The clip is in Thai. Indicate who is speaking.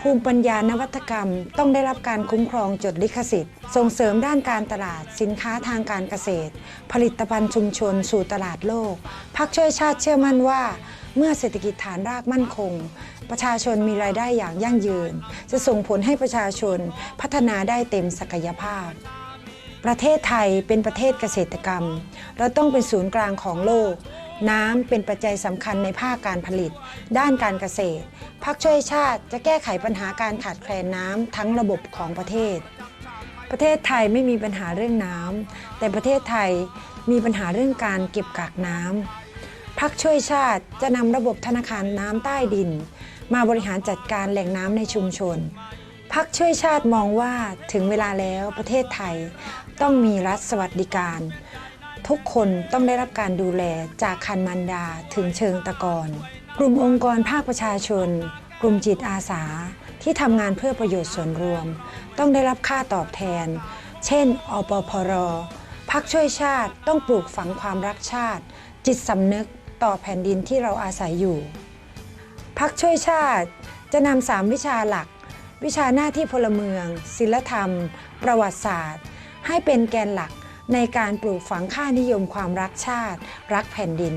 Speaker 1: ภูมิปัญญานวัตกรรม ต้องได้รับการคุ้มครองจดลิขสิทธิ์ ส่งเสริมด้านการตลาด สินค้าทางการเกษตร ผลิตภัณฑ์ชุมชนสู่ตลาดโลก พักช่วยชาติเชื่อมั่นว่า เมื่อเศรษฐกิจฐานรากมั่นคง ประชาชนมีรายได้อย่างยั่งยืน จะส่งผลให้ประชาชนพัฒนาได้เต็มศักยภาพประเทศไทยเป็นประเทศเกษตรกรรม เราต้องเป็นศูนย์กลางของโลก น้ำเป็นปัจจัยสำคัญในภาคการผลิต ด้านการเกษตรพักช่วยชาติจะแก้ไขปัญหาการขาดแคลนน้ำทั้งระบบของประเทศ ประเทศไทยไม่มีปัญหาเรื่องน้ำแต่ประเทศไทยมีปัญหาเรื่องการเก็บกักน้ำพักช่วยชาติจะนำระบบธนาคารน้ำใต้ดิน มาบริหารจัดการแหล่งน้ำในชุมชนพักช่วยชาติมองว่าถึงเวลาแล้วประเทศไทยต้องมีรัฐสวัสดิการ ทุกคนต้องได้รับการดูแลจากคันมันดาถึงเชิงตะกอนกลุ่มองค์กรภาคประชาชน กลุ่มจิตอาสาที่ทำงานเพื่อประโยชน์ส่วนรวม ต้องได้รับค่าตอบแทน เช่น อปพร พักช่วยชาติต้องปลูกฝังความรักชาติ จิตสำนึกต่อแผ่นดินที่เราอาศัยอยู่ พักช่วยชาติจะนำสามวิชาหลัก วิชาหน้าที่พลเมือง ศิลธรรม ประวัติศาสตร์ ให้เป็นแกนหลัก ในการปลูกฝังค่านิยมความรักชาติ รักแผ่นดิน